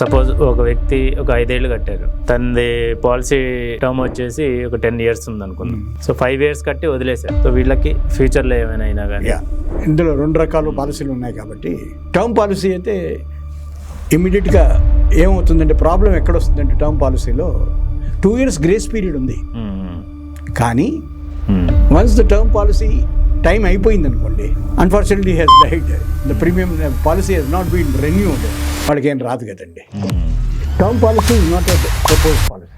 Suppose ఒక వ్యక్తి ఒక ఐదేళ్ళు కట్టారు. తనది పాలసీ టర్మ్ వచ్చేసి ఒక టెన్ ఇయర్స్ ఉంది అనుకుందాం సో ఫైవ్ ఇయర్స్ కట్టి వదిలేశారు. సో వీళ్ళకి ఫ్యూచర్లో ఏమైనా అయినా కానీ ఇందులో రెండు రకాల పాలసీలు ఉన్నాయి కాబట్టి. టర్మ్ పాలసీ అయితే ఇమీడియట్గా ఏమవుతుందంటే ప్రాబ్లం ఎక్కడ వస్తుందంటే టర్మ్ పాలసీలో టూ ఇయర్స్ గ్రేస్ పీరియడ్ ఉంది. కానీ once the term policy time అయిపోయింది అనుకోండి unfortunately has died the premium policy has not been renewed వాళ్ళకి ఏం రాదు కదండి. Term policy is not propose policy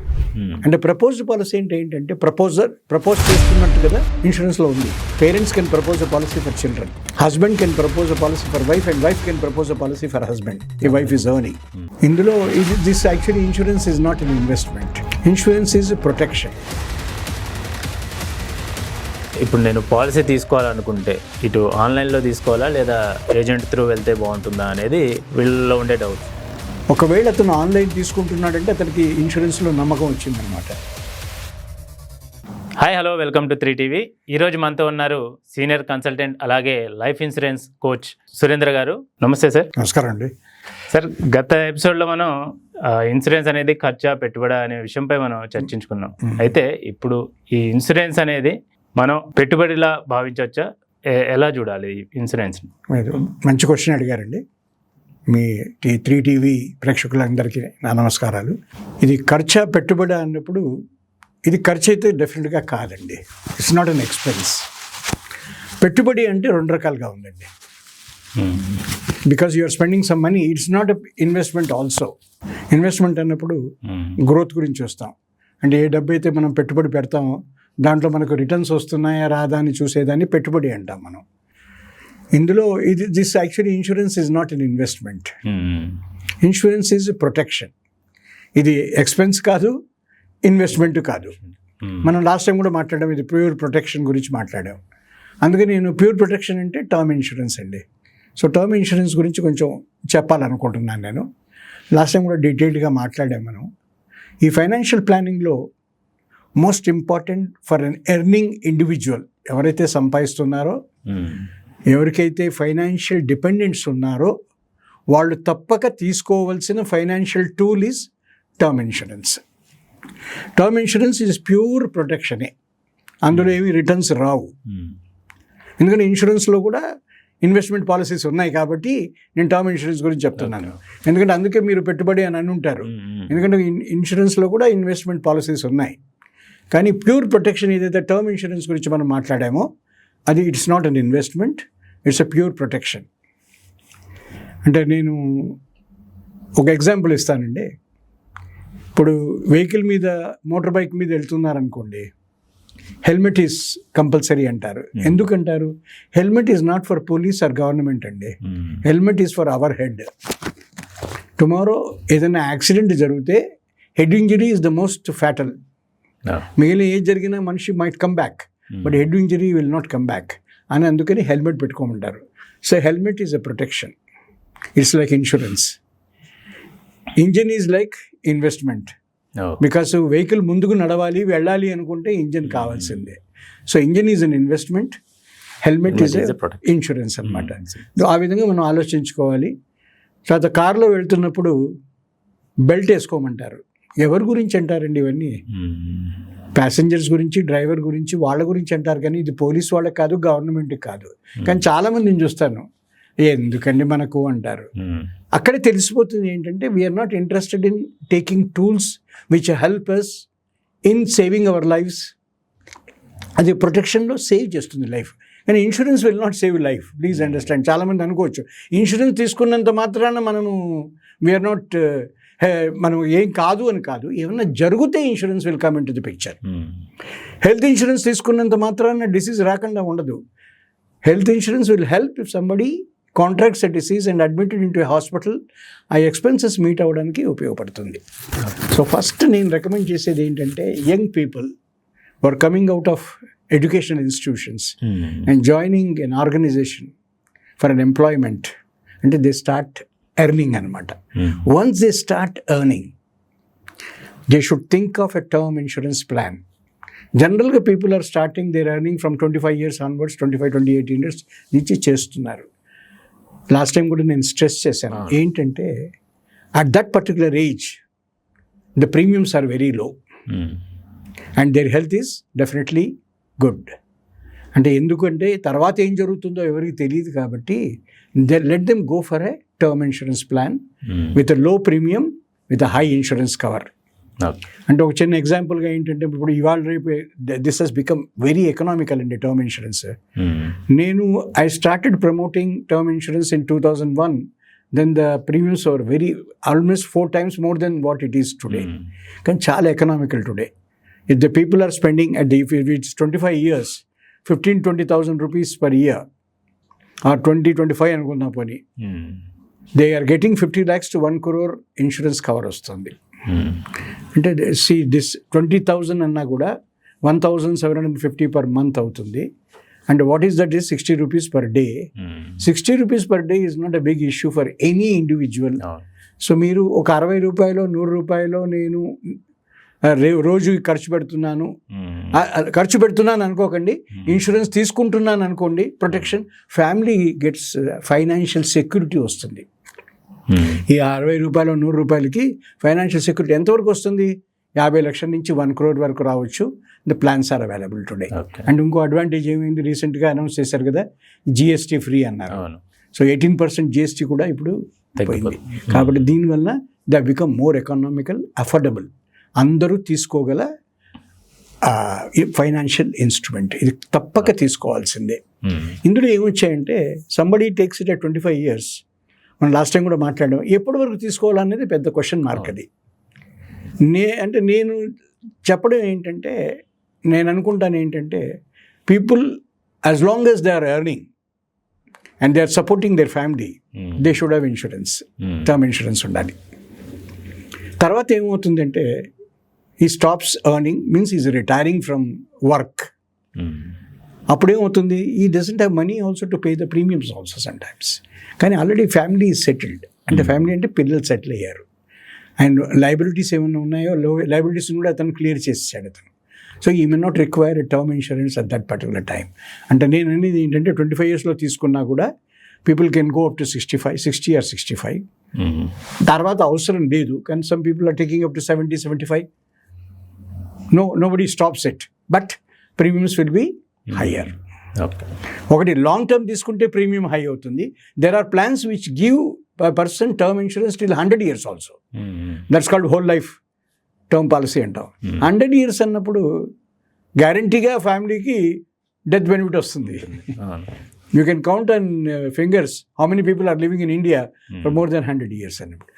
అంటే ప్రపోజ్డ్ పాలసీ అంటే ఏంటంటే ప్రపోజర్ ప్రపోజ్ చేస్తున్నట్టు కదా ఇన్సూరెన్స్లో ఉంది. Parents can propose a policy for children husband can propose a policy for wife and wife can propose a policy for husband ఈ wife is earning ఇందులో ఇది this actually insurance is not an investment insurance is protection ఇప్పుడు నేను policy తీసుకోవాలనుకుంటే ఇటు ఆన్లైన్లో తీసుకోవాలా లేదా ఏజెంట్ త్రూ వెళ్తే బాగుంటుందా అనేది వీళ్ళలో ఉండే డౌట్ ఒకవేళ అతను ఆన్లైన్ తీసుకుంటున్నాడంటే అతనికి ఇన్సూరెన్స్లో నమ్మకం వచ్చిందనమాట hi hello welcome to three TV ఈరోజు మనతో ఉన్నారు సీనియర్ కన్సల్టెంట్ అలాగే life insurance coach Surendra garu. నమస్తే సార్. నమస్కారం అండి. సార్ గత ఎపిసోడ్లో మనం ఇన్సూరెన్స్ అనేది ఖర్చా పెట్టుబడా అనే విషయంపై మనం చర్చించుకున్నాం. అయితే ఇప్పుడు ఈ ఇన్సూరెన్స్ అనేది మనం పెట్టుబడిలా భావించవచ్చా? ఎలా చూడాలి ఇన్సూరెన్స్? మంచి క్వశ్చన్ అడిగారండి. మీ టీ త్రీ టీవీ ప్రేక్షకులందరికీ నా నమస్కారాలు. ఇది ఖర్చా పెట్టుబడి అన్నప్పుడు ఇది ఖర్చు అయితే డెఫినెట్గా కాదండి. ఇట్స్ నాట్ అన్ ఎక్స్పెన్స్ పెట్టుబడి అంటే రెండు రకాలుగా ఉందండి. Because you're spending some money it's not investment also investment అన్నప్పుడు గ్రోత్ గురించి వస్తాం. అంటే ఏ డబ్బు అయితే మనం పెట్టుబడి పెడతామో దాంట్లో మనకు రిటర్న్స్ వస్తున్నాయా రాదా అని చూసేదాన్ని పెట్టుబడి అంటాం మనం. ఇందులో ఇది this actually insurance is not an investment insurance is protection ఇది ఎక్స్పెన్స్ కాదు ఇన్వెస్ట్మెంట్ కాదు. మనం లాస్ట్ టైం కూడా మాట్లాడాం ఇది ప్యూర్ ప్రొటెక్షన్ గురించి మాట్లాడాం. అందుకే నేను ప్యూర్ ప్రొటెక్షన్ అంటే టర్మ్ ఇన్సూరెన్స్ అండి. సో టర్మ్ ఇన్సూరెన్స్ గురించి కొంచెం చెప్పాలనుకుంటున్నాను నేను. లాస్ట్ టైం కూడా డీటెయిల్డ్గా మాట్లాడాం మనం. ఈ ఫైనాన్షియల్ ప్లానింగ్లో most important for an earning individual ఎవరైతే సంపాదిస్తున్నారో ఎవరికైతే ఫైనాన్షియల్ డిపెండెంట్స్ ఉన్నారో వాళ్ళు తప్పక తీసుకోవాల్సిన financial tool is term insurance term insurance is pure ప్రొటెక్షనే. అందులో ఏమి రిటర్న్స్ రావు. ఎందుకంటే ఇన్సూరెన్స్లో కూడా ఇన్వెస్ట్మెంట్ పాలసీస్ ఉన్నాయి కాబట్టి నేను టర్మ్ ఇన్సూరెన్స్ గురించి చెప్తున్నాను. ఎందుకంటే అందుకే మీరు పెట్టుబడి అని అని ఉంటారు ఎందుకంటే ఇన్- ఇన్సూరెన్స్లో కూడా ఇన్వెస్ట్మెంట్ పాలసీస్ ఉన్నాయి. కానీ ప్యూర్ ప్రొటెక్షన్ ఏదైతే టర్మ్ ఇన్సూరెన్స్ గురించి మనం మాట్లాడామో అది it's not an investment it's a pure protection. అంటే నేను ఒక ఎగ్జాంపుల్ ఇస్తానండి. ఇప్పుడు వెహికల్ మీద మోటార్ బైక్ మీద వెళ్తున్నారనుకోండి హెల్మెట్ ఈస్ కంపల్సరీ అంటారు. ఎందుకంటారు? Helmet is not for police or government అండి. Helmet is for our head. Tomorrow ఏదైనా యాక్సిడెంట్ జరిగితే head injury is the most fatal మిగిలిన ఏది జరిగినా మనిషి might come back but head injury will not come back అని అందుకని helmet పెట్టుకోమంటారు. So helmet is a protection it's like insurance engine is like investment because vehicle ముందుకు నడవాలి వెళ్ళాలి అనుకుంటే ఇంజన్ కావాల్సిందే. So engine is an investment helmet is. Insurance అనమాట ఆ విధంగా మనం ఆలోచించుకోవాలి. తర్వాత కార్లో వెళ్తున్నప్పుడు బెల్ట్ వేసుకోమంటారు. ఎవరి గురించి అంటారండి ఇవన్నీ? ప్యాసింజర్స్ గురించి డ్రైవర్ గురించి వాళ్ళ గురించి అంటారు కానీ ఇది పోలీస్ వాళ్ళకి కాదు గవర్నమెంట్కి కాదు. కానీ చాలా మందిని చూస్తాను. ఎందుకండి మనకు అంటారు? అక్కడే తెలిసిపోతుంది ఏంటంటే we're not interested in taking tools which help us in saving our lives అది ప్రొటెక్షన్లో సేవ్ చేస్తుంది లైఫ్ కానీ insurance will not save life please understand చాలామంది అనుకోవచ్చు. ఇన్సూరెన్స్ తీసుకున్నంత మాత్రాన మనము వీఆర్ నాట్ మనం ఏం కాదు అని కాదు ఏమన్నా జరిగితే insurance will come in to the picture health insurance తీసుకున్నంత మాత్రాన డిసీజ్ రాకుండా ఉండదు. Health insurance will help if somebody contracts a disease and admitted in to hospital ఆ ఎక్స్పెన్సెస్ మీట్ అవ్వడానికి ఉపయోగపడుతుంది. సో ఫస్ట్ నేను రికమెండ్ చేసేది ఏంటంటే young people are coming out of education institutions and joining an organisation for an employment అంటే they start earning అనమాట once they start earning they should think of a term insurance plan జనరల్గా people are starting their earning from twenty five years onwards twenty five twenty eight years నుంచి చేస్తున్నారు. Last time కూడా నేను stress చేశాను. ఏంటంటే at that particular age, the premiums are very low. Um. and their health is definitely good. అంటే ఎందుకంటే తర్వాత ఏం జరుగుతుందో ఎవరికి తెలియదు కాబట్టి they let them go for a term insurance plan. With low premium with high insurance cover. అంటే ఒక చిన్న ఎగ్జాంపుల్గా ఏంటంటే ఇప్పుడు ఇవాళ రేపు this has become very economical అండి టర్మ్ ఇన్సూరెన్స్. నేను I started promoting term insurance in two thousand one then the premiums are very almost four times more than what it is today. కానీ చాలా economical today if the people are spending at the it's twenty five years fifteen twenty thousand rupees per year or twenty twenty five అనుకుందాం పోనీ. They are getting fifty lakhs to one crore insurance cover వస్తుంది um. అంటే see this twenty thousand అన్నా కూడా one thousand seven hundred fifty per month అవుతుంది and what is that is sixty rupees per day um. Sixty rupees per day is not a big issue for any individual. So మీరు ఒక అరవై రూపాయలు నూరు రూపాయలు నేను ఆ, రోజు ఖర్చు పెడుతున్నాను. ఖర్చు పెడుతున్నాను అనుకోకండి. ఇన్సూరెన్స్ తీసుకుంటున్నాను అనుకోండి. Protection. Family gets financial security వస్తుంది. ఈ అరవై రూపాయలు నూరు రూపాయలకి ఫైనాన్షియల్ సెక్యూరిటీ ఎంతవరకు వస్తుంది? యాభై లక్షల నుంచి వన్ క్రోర్ వరకు రావచ్చు. The plans are available today. And ఇంకో అడ్వాంటేజ్ ఏమైంది? రీసెంట్గా అనౌన్స్ చేశారు కదా జిఎస్టీ ఫ్రీ అన్నారు. సో ఎయిటీన్ పర్సెంట్ జిఎస్టీ కూడా ఇప్పుడు పోయింది. తగ్గిపోతుంది. కాబట్టి దీనివల్ల the become more economical affordable. అందరూ తీసుకోగల ఫైనాన్షియల్ ఇన్స్ట్రుమెంట్. ఇది తప్పక తీసుకోవాల్సిందే. ఇందులో ఏమొచ్చాయంటే somebody takes it twenty five years మనం లాస్ట్ టైం కూడా మాట్లాడాం ఎప్పటి వరకు తీసుకోవాలనేది పెద్ద క్వశ్చన్ మార్క్ అది. నే అంటే నేను చెప్పడం ఏంటంటే నేను అనుకుంటాను ఏంటంటే people as long as they are earning and they are supporting their family. They should have insurance. Term insurance ఉండాలి. తర్వాత ఏమవుతుందంటే he stops earning means is retiring from work. అప్పుడేమవుతుంది? He doesn't have money also to pay the premiums also sometimes కానీ already family is settled అంటే family అంటే పిల్లలు settle అయ్యారు. And liabilities ఏమైనా ఉన్నాయో? లో లైబిలిటీస్ కూడా అతను క్లియర్ చేసేసాడు అతను. So he may not require term insurance at that particular time అంటే నేను అనేది ఏంటంటే ట్వంటీ ఫైవ్ ఇయర్స్లో తీసుకున్నా కూడా people can go up to sixty five sixty or sixty five. తర్వాత అవసరం లేదు. కానీ some people are taking up to seventy seventy five no nobody stops it but premiums will be higher ఒకటి long term తీసుకుంటే premium high అవుతుంది. There are plans which give person term insurance till hundred years also. That's called whole life term policy అంటాం. Hundred years అన్నప్పుడు గ్యారంటీగా ఫ్యామిలీకి death benefit వస్తుంది. You can count and fingers how many people are living in India for. More than hundred years అన్నప్పుడు.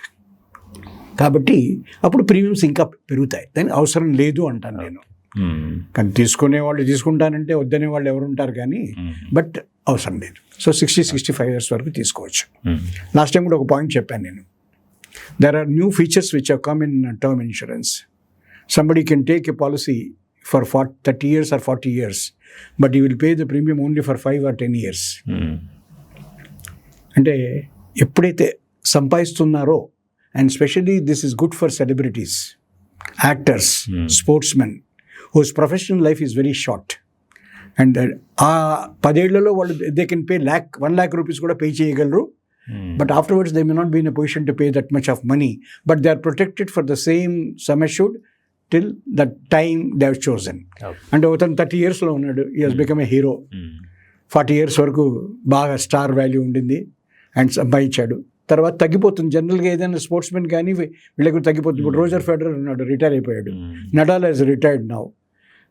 కాబట్టి అప్పుడు premiums ఇంకా పెరుగుతాయి దానికి అవసరం లేదు అంటాను నేను. కానీ తీసుకునే వాళ్ళు తీసుకుంటానంటే వద్దనే వాళ్ళు ఎవరు ఉంటారు కానీ. బట్ అవసరం లేదు so sixty sixty five years వరకు తీసుకోవచ్చు. లాస్ట్ టైం కూడా ఒక పాయింట్ చెప్పాను నేను there are new features which have come in term insurance somebody can take a policy for fort thirty years or forty years but you will pay the premium only for five or ten years. అంటే ఎప్పుడైతే సంపాదిస్తున్నారో and specially this is good for celebrities actors. Sportsmen whose professional life is very short and ఆ పదేళ్ళలో వాళ్ళు they can pay lakh one lakh rupees కూడా pay చేయగలరు um. But afterwards, they may not be in a position to pay that much of money, but they are protected for the same sum assured till the time they have chosen. Okay. అంటే అతను thirty ఇయర్స్లో ఉన్నాడు ఈ he's become a hero. Forty years వరకు బాగా star value ఉండింది and సంపాదించాడు తర్వాత తగ్గిపోతుంది. జనరల్గా ఏదైనా స్పోర్ట్స్ మెన్ కానీ వీళ్ళకి తగ్గిపోతుంది. ఇప్పుడు రోజర్ ఫెడరర్ ఉన్నాడు రిటైర్ అయిపోయాడు. Um. Nadal is retired now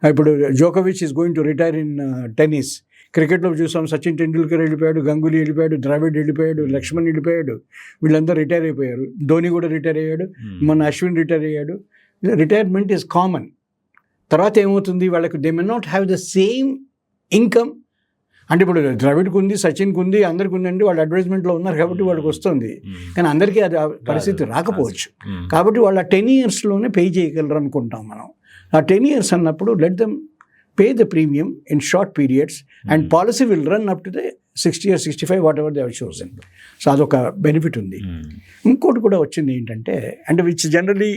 ఇప్పుడు జోకోవిచ్ is going to retire in tennis క్రికెట్లో చూసాం సచిన్ టెండూల్కర్ వెళ్ళిపోయాడు గంగూలీ వెళ్ళిపోయాడు ద్రావిడ్ వెళ్ళిపోయాడు లక్ష్మణ్ వెళ్ళిపోయాడు. వీళ్ళందరూ రిటైర్ అయిపోయారు. ధోని కూడా రిటైర్ అయ్యాడు. ఉమ్. మొన్న అశ్విన్ రిటైర్ అయ్యాడు. రిటైర్మెంట్ ఈజ్ కామన్ తర్వాత ఏమవుతుంది? వాళ్ళకి they may not have the same income అంటే ఇప్పుడు ద్రవిడ్కి ఉంది సచిన్కి ఉంది అందరికి ఉందండి వాళ్ళు అడ్వర్టైజ్మెంట్లో ఉన్నారు కాబట్టి వాళ్ళకి వస్తుంది. కానీ అందరికీ అది ఆ పరిస్థితి రాకపోవచ్చు. కాబట్టి వాళ్ళు ఆ టెన్ ఇయర్స్లోనే పే చేయగలరు అనుకుంటాం మనం. ఆ టెన్ ఇయర్స్ అన్నప్పుడు let them pay the premium in short periods and policy will run up to the sixty year sixty five whatever they chosen so అదొక బెనిఫిట్ ఉంది. ఇంకోటి కూడా వచ్చింది ఏంటంటే అంటే which generally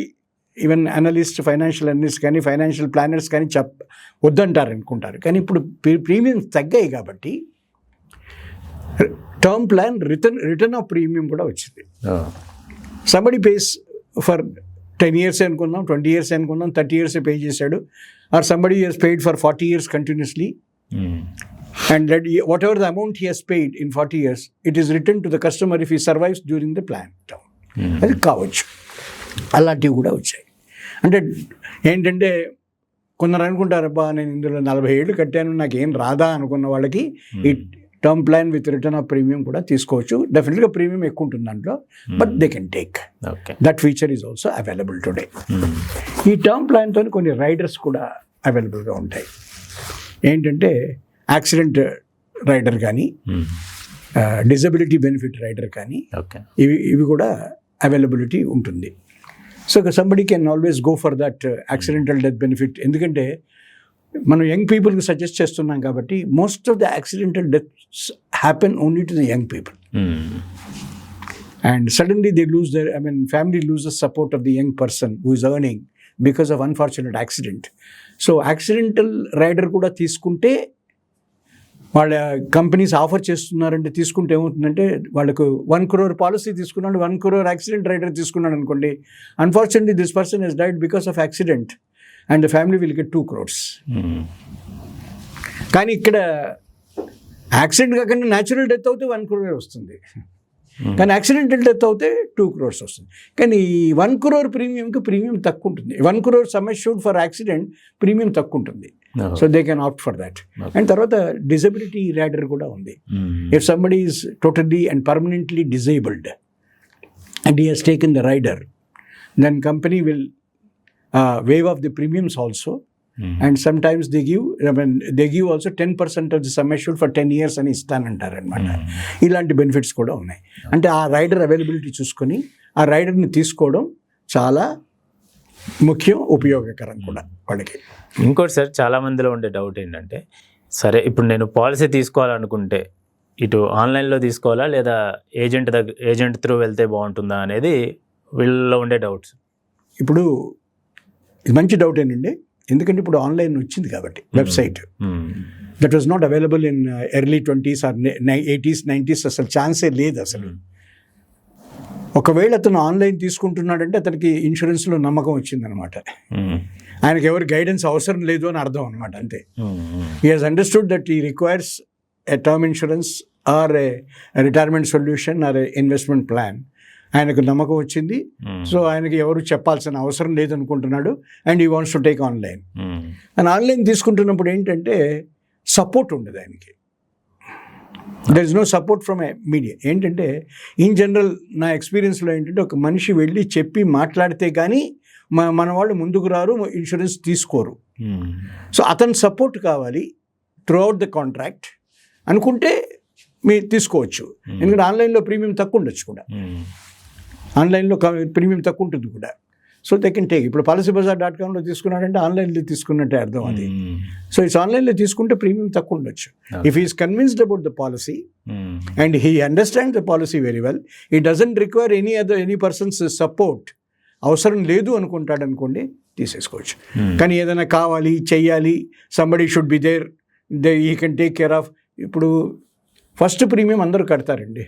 even analyst financial analyst కానీ financial planners కానీ చెప్ వద్దంటారు అనుకుంటారు కానీ ఇప్పుడు ప్రీమియం తగ్గాయి కాబట్టి term plan return return of premium కూడా వచ్చింది. Somebody pays for ten years అనుకుందాం ట్వంటీ ఇయర్స్ అనుకుందాం థర్టీ ఇయర్స్ పే చేశాడు. Or somebody years paid for forty years continuously and that whatever the amount he has paid in forty years it is return to the customer if he survives during the plan అది కావచ్చు. అలాంటివి కూడా వచ్చాయి. అంటే ఏంటంటే కొందరు అనుకుంటారు అబ్బా నేను ఇందులో నలభై ఏళ్ళు కట్టాను నాకు ఏం రాదా అనుకున్న వాళ్ళకి ఈ term plan with return of premium కూడా తీసుకోవచ్చు. డెఫినెట్గా ప్రీమియం ఎక్కువ ఉంటుంది దాంట్లో but they can take. That feature is also available today ఈ టర్మ్ ప్లాన్తో కొన్ని రైడర్స్ కూడా అవైలబుల్గా ఉంటాయి. ఏంటంటే యాక్సిడెంట్ రైడర్ కానీ డిజబిలిటీ బెనిఫిట్ రైడర్ కానీ ఇవి ఇవి కూడా అవైలబిలిటీ ఉంటుంది. So somebody can always go for that accidental death benefit ఎందుకంటే మనం యంగ్ పీపుల్కి సజెస్ట్ చేస్తున్నాం కాబట్టి most of the accidental deaths happen only to the young people. And suddenly they lose their I mean family lose the support of the young person who is earning because of unfortunate accident so accidental rider కూడా తీసుకుంటే వాళ్ళ companies offer చేస్తున్నారంటే తీసుకుంటే ఏమవుతుందంటే వాళ్ళకు one crore policy తీసుకున్నాడు one crore accident rider తీసుకున్నాడు అనుకోండి. Unfortunately this person is died because of accident and the family will get two crores కానీ ఇక్కడ యాక్సిడెంట్ కాకుండా న్యాచురల్ డెత్ అవుతే వన్ క్రోర్ వస్తుంది. కానీ యాక్సిడెంటల్ డెత్ అవుతే టూ క్రోర్స్ వస్తుంది. కానీ ఈ వన్ క్రోర్ ప్రీమియంకి ప్రీమియం తక్కువ ఉంటుంది one crore sum assured for accident premium తక్కువ ఉంటుంది so they can opt for that and తర్వాత డిజబిలిటీ రైడర్ కూడా ఉంది. If somebody is totally and permanently disabled and he he's taken the rider then company will waive off the premiums also and some times they give they give also ten percent of the sum assured for ten years అని ఇస్తానంటారు అనమాట ఇలాంటి benefits కూడా ఉన్నాయి. అంటే ఆ rider availability చూసుకొని ఆ రైడర్ని తీసుకోవడం చాలా ముఖ్యం ఉపయోగకరం కూడా వాళ్ళకి. ఇంకోటి సార్ చాలా మందిలో ఉండే డౌట్ ఏంటంటే సరే ఇప్పుడు నేను పాలసీ తీసుకోవాలనుకుంటే ఇటు ఆన్లైన్లో తీసుకోవాలా లేదా ఏజెంట్ దగ్గర ఏజెంట్ త్రూ వెళ్తే బాగుంటుందా అనేది వీళ్ళలో ఉండే డౌట్స్ ఇప్పుడు మంచి డౌట్ ఏంటండి ఎందుకంటే ఇప్పుడు ఆన్లైన్ వచ్చింది కాబట్టి website. That was not available in early twenties or eighties nineties అసలు ఛాన్సే లేదు అసలు. ఒకవేళ అతను ఆన్లైన్ తీసుకుంటున్నాడంటే అతనికి ఇన్సూరెన్స్లో నమ్మకం వచ్చిందనమాట. ఆయనకి ఎవరి గైడెన్స్ అవసరం లేదు అని అర్థం అనమాట అంతే. He has understood that he requires a term insurance or a retirement solution or a investment plan ఆయనకు నమ్మకం వచ్చింది. సో ఆయనకి ఎవరు చెప్పాల్సిన అవసరం లేదనుకుంటున్నాడు. And he wants to take online. And online తీసుకుంటున్నప్పుడు ఏంటంటే సపోర్ట్ ఉండదు ఆయనకి. There is no support from a media ఏంటంటే ఇన్ జనరల్ నా ఎక్స్పీరియన్స్లో ఏంటంటే ఒక మనిషి వెళ్ళి చెప్పి మాట్లాడితే కానీ మన మన వాళ్ళు ముందుకు రారు ఇన్సూరెన్స్ తీసుకోరు. సో అతని సపోర్ట్ కావాలి త్రూ అవుట్ ద కాంట్రాక్ట్ అనుకుంటే మీరు తీసుకోవచ్చు. ఎందుకంటే ఆన్లైన్లో ప్రీమియం తక్కువ ఉండొచ్చు కూడా. ఆన్లైన్లో ప్రీమియం తక్కువ ఉంటుంది కూడా. సో దే కెన్ టేక్ ఇప్పుడు పాలసీ బజార్ డాట్ కామ్లో తీసుకున్నాడంటే ఆన్లైన్లో తీసుకున్నట్టే అర్థం అది. సో ఇట్స్ ఆన్లైన్లో తీసుకుంటే ప్రీమియం తక్కువ ఉండొచ్చు if he's convinced about the policy and he understand the policy very well he doesn't require any other any persons support అవసరం లేదు అనుకుంటాడు అనుకోండి తీసేసుకోవచ్చు. కానీ ఏదైనా కావాలి చెయ్యాలి somebody should be there they he can take care of ఇప్పుడు ఫస్ట్ ప్రీమియం అందరూ కడతారండి.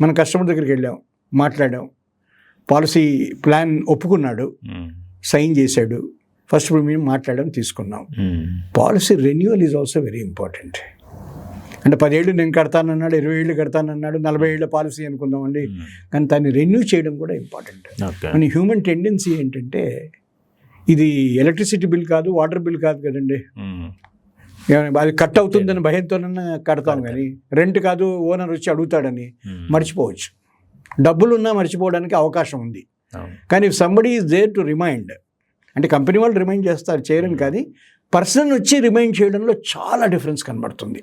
మన కస్టమర్ దగ్గరికి వెళ్ళాం మాట్లాడాం. పాలసీ ప్లాన్ ఒప్పుకున్నాడు. సైన్ చేశాడు. ఫస్ట్ ప్రీమియం మాట్లాడడం తీసుకున్నాం. Policy renewal is also very important. అంటే పదేళ్ళు నేను కడతానన్నాడు ఇరవై ఏళ్ళు కడతానన్నాడు నలభై ఏళ్ళ పాలసీ అనుకుందామండి. కానీ దాన్ని రెన్యూ చేయడం కూడా ఇంపార్టెంట్. ఓకే. మన హ్యూమన్ టెండెన్సీ ఏంటంటే ఇది ఎలక్ట్రిసిటీ బిల్ కాదు వాటర్ బిల్ కాదు కదండి. అది కట్ అవుతుందని భయంతోనన్నా కడతాం కానీ రెంట్ కాదు ఓనర్ వచ్చి అడుగుతాడని మర్చిపోవచ్చు. డబ్బులు ఉన్నా మర్చిపోవడానికి అవకాశం ఉంది. కానీ if somebody is there to remind అంటే కంపెనీ వాళ్ళు రిమైండ్ చేస్తారు చేయరని కానీ పర్సన్ వచ్చి రిమైండ్ చేయడంలో చాలా డిఫరెన్స్ కనబడుతుంది.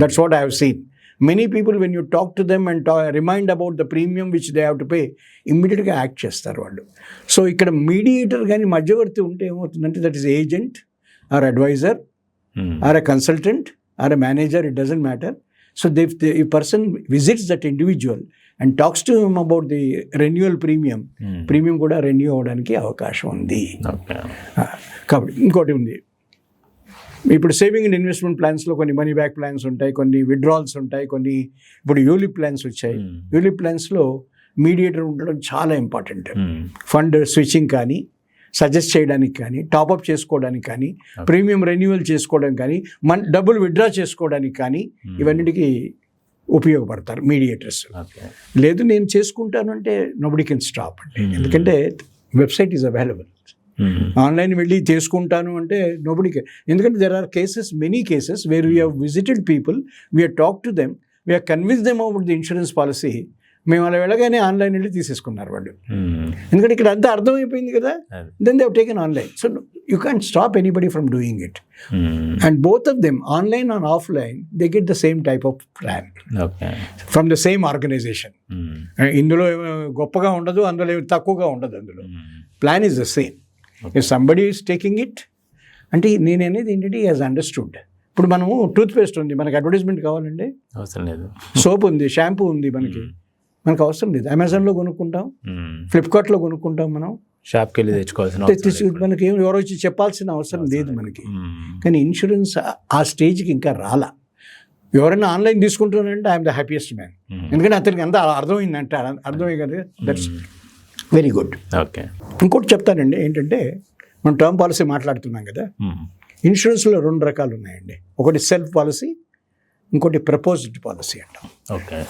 That's what I have seen many people when you talk to them and remind about the premium which they have to pay ఇమ్మీడియట్గా యాక్ట్ చేస్తారు వాళ్ళు. సో ఇక్కడ మీడియేటర్ కానీ మధ్యవర్తి ఉంటే ఏమవుతుందంటే that is agent or advisor or a consultant or a manager it doesn't matter so they he person visits that individual and talks to him about the renewal premium premium కూడా renew అవ్వడానికి అవకాశం ఉంది. కాబట్టి ఇంకోటి ఉంది. ఇప్పుడు saving and investment ప్లాన్స్లో కొన్ని మనీ బ్యాక్ ప్లాన్స్ ఉంటాయి కొన్ని విడ్రాల్స్ ఉంటాయి కొన్ని ఇప్పుడు యూలిప్ ప్లాన్స్ వచ్చాయి. యూలిప్ ప్లాన్స్లో మీడియేటర్ ఉండడం చాలా ఇంపార్టెంట్. ఫండ్ స్విచ్చింగ్ కానీ సజెస్ట్ చేయడానికి కానీ టాప్అప్ చేసుకోవడానికి కానీ ప్రీమియం రెన్యువల్ చేసుకోవడానికి కానీ మన డబ్బులు విత్డ్రా చేసుకోవడానికి కానీ. ఇవన్నిటికీ ఉపయోగపడతారు మీడియేటర్స్. లేదు నేను చేసుకుంటాను అంటే నోబడి కెన్ స్టాప్ అండి. ఎందుకంటే వెబ్సైట్ ఈజ్ అవైలబుల్. ఆన్లైన్ వెళ్ళి చేసుకుంటాను అంటే నోబడి ఎందుకంటే there are cases many cases where we have visited people we have talk to them we have convince them about the insurance policy మేము అలా వెళ్ళగానే online వెళ్ళి తీసేసుకున్నారు వాళ్ళు. ఉమ్. ఎందుకంటే ఇక్కడ అంతా అర్థమైపోయింది కదా. Then they've taken online so you can stop anybody from doing it. And both of them online and offline they get the same type of plan from the same organization. ఇందులో ఏమో గొప్పగా ఉండదు అందులో తక్కువగా ఉండదు అందులో. Plan is the same if somebody is taking it అంటే నేను అనేది ఏంటంటే యాజ్ అండర్స్టూడ్ ఇప్పుడు మనము టూత్ పేస్ట్ ఉంది మనకి అడ్వర్టైజ్మెంట్ కావాలండి. అవసరం లేదు. సోప్ ఉంది షాంపూ ఉంది మనకి. మనకు అవసరం లేదు. అమెజాన్లో కొనుక్కుంటాం. ఫ్లిప్కార్ట్లో కొనుక్కుంటాం మనం. షాప్కి వెళ్ళి తెచ్చుకోవాల్సిన. మనకి ఏం ఎవరో వచ్చి చెప్పాల్సిన అవసరం లేదు మనకి. కానీ ఇన్సూరెన్స్ ఆ- స్టేజ్కి ఇంకా రాలా. ఎవరైనా ఆన్లైన్ తీసుకుంటున్నారంటే ఐఎమ్ ద హ్యాపీయెస్ట్ మ్యాన్. ఎందుకంటే అతనికి అంతా అర్థమైందంటే అర్థమై కదా. That's very good okay. ఇంకోటి చెప్తానండి ఏంటంటే మనం టర్మ్ పాలసీ మాట్లాడుతున్నాం కదా. ఇన్సూరెన్స్లో రెండు రకాలు ఉన్నాయండి. ఒకటి సెల్ఫ్ పాలసీ ఇంకోటి ప్రపోజ్డ్ పాలసీ అంటాం. Okay.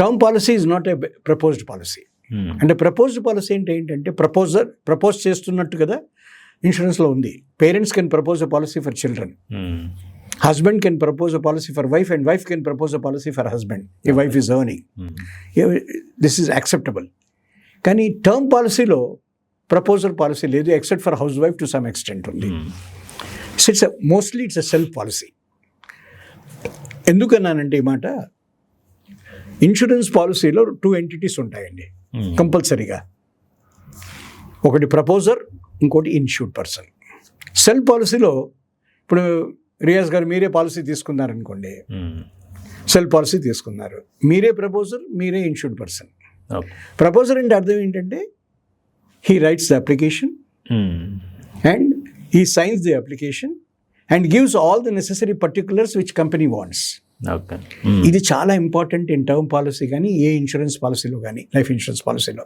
Term policy is not a proposed policy. అంటే ప్రపోజ్డ్ పాలసీ అంటే ఏంటంటే ప్రపోజర్ ప్రపోజ్ చేస్తున్నట్టు కదా ఇన్సూరెన్స్లో ఉంది. Parents can propose a policy for children. Husband can propose a policy for wife and wife can propose a policy for husband if wife is earning um. This is acceptable కానీ term పాలసీలో proposal policy లేదు except for housewife to some extent ఉంది. It's mostly it's a self policy ఎందుకన్నానంటే ఈ మాట? Insurance పాలసీలో two entities ఉంటాయండి. ఉమ్. కంపల్సరీగా. ఒకటి ప్రపోజర్ ఇంకోటి ఇన్షూర్డ్ పర్సన్. సెల్ఫ్ పాలసీలో ఇప్పుడు రియాజ్ గారు మీరే పాలసీ తీసుకున్నారనుకోండి. ఉమ్. సెల్ఫ్ పాలసీ తీసుకున్నారు. మీరే ప్రపోజర్ మీరే ఇన్షూర్డ్ పర్సన్. ప్రపోజర్ అంటే అర్థం ఏంటంటే he writes the application. And he signs the application and gives all the necessary particulars which company wants okay. Um. ఇది చాలా ఇంపార్టెంట్ ఇన్ టర్మ్ పాలసీ కానీ a insurance పాలసీలో కానీ లైఫ్ ఇన్సూరెన్స్ పాలసీలో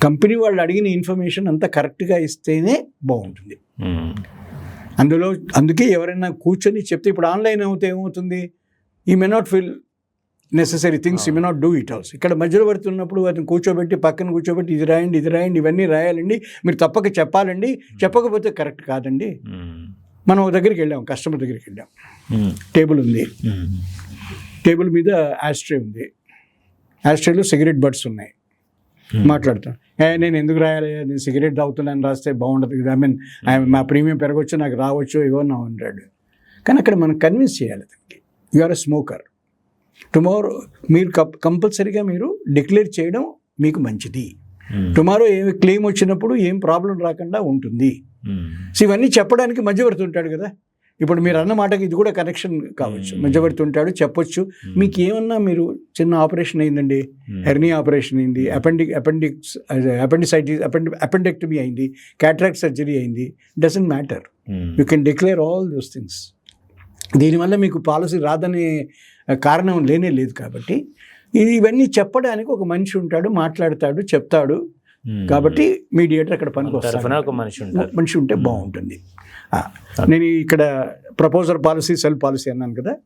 company వాళ్ళు అడిగిన ఇన్ఫర్మేషన్ అంతా కరెక్ట్గా ఇస్తేనే బాగుంటుంది. ఉమ్. అందులో అందుకే ఎవరైనా కూర్చొని చెప్తే ఇప్పుడు ఆన్లైన్ అవుతే ఏమవుతుంది? He may not feel necessary things he may not do it also ఇక్కడ మధ్యలో పడుతున్నప్పుడు అతను కూర్చోబెట్టి పక్కన కూర్చోబెట్టి ఇది రాయండి ఇది రాయండి ఇవన్నీ రాయాలండి. మీరు తప్పక చెప్పాలండి. చెప్పకపోతే కరెక్ట్ కాదండి. మనం ఒక దగ్గరికి వెళ్ళాం కస్టమర్ దగ్గరికి వెళ్ళాం. టేబుల్ ఉంది. టేబుల్ మీద యాస్ట్రే ఉంది. యాస్ట్రేలో సిగరెట్ బడ్స్ ఉన్నాయి. Hmm. మాట్లాడతాం. ఏ నేను ఎందుకు రాయాలి? నేను సిగరెట్ తాగుతున్నాను రాస్తే బాగుండదు కదా. ఐ మీన్ మా ప్రీమియం పెరగచ్చు నాకు రావచ్చు ఇవో నా ఉంటాడు కానీ అక్కడ మనం కన్విన్స్ చేయాలి అతనికి you are a smoker. Tomorrow మీరు కంపల్సరీగా మీరు డిక్లేర్ చేయడం మీకు మంచిది. ఉమ్. టుమారో ఏమి క్లెయిమ్ వచ్చినప్పుడు ఏం ప్రాబ్లం రాకుండా ఉంటుంది. ఉమ్. సో ఇవన్నీ చెప్పడానికి మధ్యవర్తి ఉంటాడు కదా. ఇప్పుడు మీరు అన్న మాటకి ఇది కూడా కనెక్షన్ కావచ్చు Hmm. మధ్యవర్తి ఉంటాడు చెప్పొచ్చు మీకు ఏమన్నా మీరు చిన్న ఆపరేషన్ అయిందండి. హెర్నీ ఆపరేషన్ అయింది అపెండిక్ అపెండిక్స్ అపెండిసైటిస్ అపెండెక్టమీ అయింది క్యాట్రాక్ట్ సర్జరీ అయింది doesn't matter. You can declare all those things దీనివల్ల మీకు పాలసీ రాదనే కారణం లేనే లేదు కాబట్టి ఇది ఇవన్నీ చెప్పడానికి ఒక మనిషి ఉంటాడు మాట్లాడతాడు చెప్తాడు. కాబట్టి మీడియేటర్ అక్కడ పనికి ఒక మనిషి మనిషి ఉంటే బాగుంటుంది. ఆ, నేను ఇక్కడ ప్రపోజర్ పాలసీ సెల్ పాలసీ అన్నాను కదా.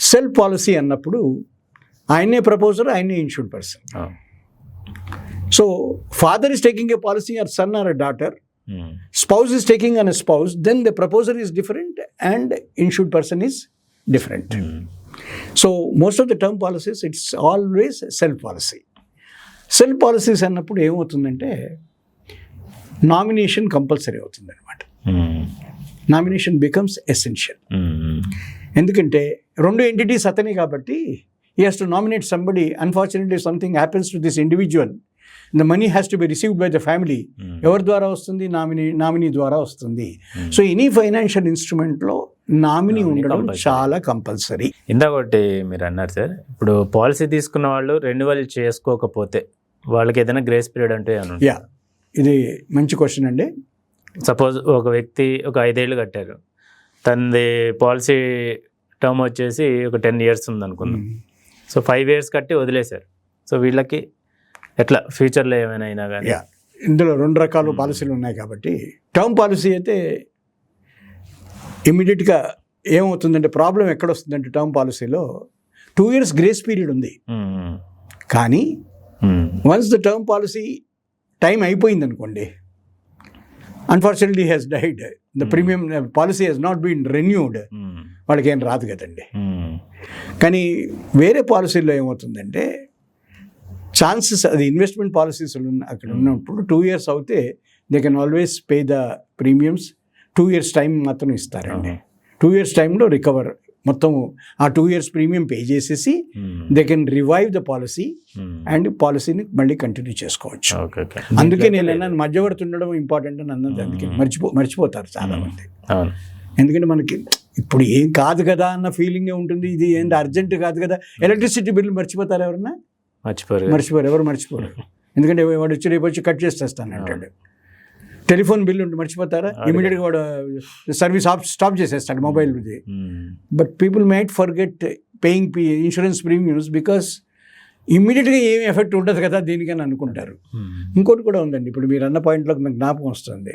సెల్ పాలసీ అన్నప్పుడు ఆయనే ప్రపోజర్ ఆయనే insured person. So father is taking a policy or son or a daughter. Spouse is taking an spouse then the proposer is different and insured person is different. So most of the term policies it's always self policy self policies అన్నప్పుడు ఏమవుతుందంటే nomination compulsory అవుతుంది అనమాట ఉమ్. Nomination becomes essential um. ఎందుకంటే రెండు entities అతనే కాబట్టి ఈ has to nominate somebody unfortunately something happens to this individual the money has to be received by the family. ఎవరి ద్వారా వస్తుంది నామినీ నామినీ ద్వారా వస్తుంది. సో ఎనీ ఫైనాన్షియల్ ఇన్స్ట్రుమెంట్లో నామినీ ఉండడం. చాలా కంపల్సరీ ఇందాక ఒకటి మీరు అన్నారు సార్ ఇప్పుడు పాలసీ తీసుకున్న వాళ్ళు రెన్యువల్ చేసుకోకపోతే వాళ్ళకి ఏదైనా గ్రేస్ పీరియడ్ అంటే యా ఇది మంచి క్వశ్చన్ అండి. సపోజ్ ఒక వ్యక్తి ఒక ఐదేళ్ళు కట్టారు. తనది పాలసీ టర్మ్ వచ్చేసి ఒక టెన్ ఇయర్స్ ఉంది అనుకుందాం సో ఫైవ్ ఇయర్స్ కట్టి వదిలేశారు. సో వీళ్ళకి ఎట్లా? ఫ్యూచర్లో ఏమైనా అయినా కానీ యా ఇందులో రెండు రకాల పాలసీలు ఉన్నాయి కాబట్టి టర్మ్ పాలసీ అయితే ఇమీడియట్గా ఏమవుతుందంటే ప్రాబ్లం ఎక్కడ వస్తుందంటే టర్మ్ పాలసీలో టూ ఇయర్స్ గ్రేస్ పీరియడ్ ఉంది. కానీ once the term policy time అయిపోయింది అనుకోండి unfortunately has died the premium policy has not been renewed వాళ్ళకి ఏం రాదు కదండి. కానీ వేరే పాలసీల్లో ఏమవుతుందంటే ఛాన్సెస్ అది ఇన్వెస్ట్మెంట్ పాలసీస్ ఉన్న అక్కడ ఉన్నప్పుడు టూ ఇయర్స్ అవుతే they can always pay the premiums two years time మాత్రం ఇస్తారండి. టూ ఇయర్స్ టైంలో రికవర్ మొత్తం ఆ టూ ఇయర్స్ ప్రీమియం పే చేసేసి they can revive the policy and పాలసీని మళ్ళీ కంటిన్యూ చేసుకోవచ్చు. అందుకే నేను అన్నాను మధ్యవర్తి ఉండడం ఇంపార్టెంట్ అని అన్నది అందుకే. మర్చిపో మర్చిపోతారు చాలా మంది అవును. ఎందుకంటే మనకి ఇప్పుడు ఏం కాదు కదా అన్న ఫీలింగే ఉంటుంది. ఇది ఏంటి అర్జెంట్ కాదు కదా. ఎలక్ట్రిసిటీ బిల్లు మర్చిపోతారు ఎవరన్నా? మర్చిపోరు మర్చిపోరు ఎవరు మర్చిపోరు. ఎందుకంటే వాడు వచ్చి రేపు వచ్చి కట్ చేసేస్తాను అంటాడు. టెలిఫోన్ బిల్లు ఉంటే మర్చిపోతారా? ఇమీడియట్గా వాడు సర్వీస్ ఆఫ్ స్టాప్ చేసేస్తాడు మొబైల్ ఇది. But people might forget paying P insurance premiums because ఇమ్మీడియట్గా ఏమి ఎఫెక్ట్ ఉండదు కదా దీనికని అనుకుంటారు. ఇంకోటి కూడా ఉందండి. ఇప్పుడు మీరు అన్న పాయింట్లోకి నాకు జ్ఞాపకం వస్తుంది.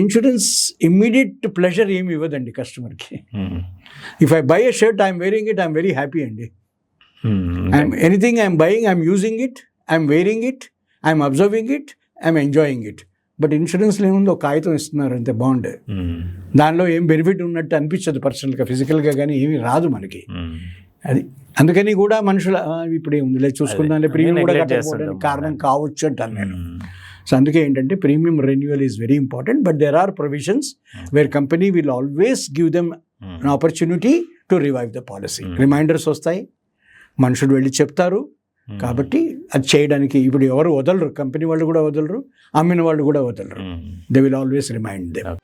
ఇన్సూరెన్స్ ఇమ్మీడియట్ ప్లెజర్ ఏమి ఇవ్వదండి కస్టమర్కి if I buy a shirt I'm wearing it I'm very happy అండి. I'm anything I'm buying I'm using it I'm wearing it I'm observing it I'm enjoying it but ఇన్సూరెన్స్లో ఏముంది ఒక కాగితం ఇస్తున్నారు అంతే బాగుండే దానిలో ఏం బెనిఫిట్ ఉన్నట్టు అనిపించదు పర్సనల్గా ఫిజికల్గా కానీ ఏమీ రాదు మనకి. అది అందుకని కూడా మనుషుల "ఆ, ఇప్పుడు ఏముంది చూసుకుందాం. ప్రీమియం కూడా కట్టకపోవడానికి. కారణం కావచ్చు అంటాను నేను. సో అందుకే ఏంటంటే premium renewal is very important but there are provisions where company will always give them an opportunity to revive the policy. Reminders వస్తాయి మనుషులు వెళ్ళి చెప్తారు కాబట్టి అది చేయడానికి ఇప్పుడు ఎవరు వదలరు కంపెనీ వాళ్ళు కూడా వదలరు అమ్మిన వాళ్ళు కూడా వదలరు. They will always remind them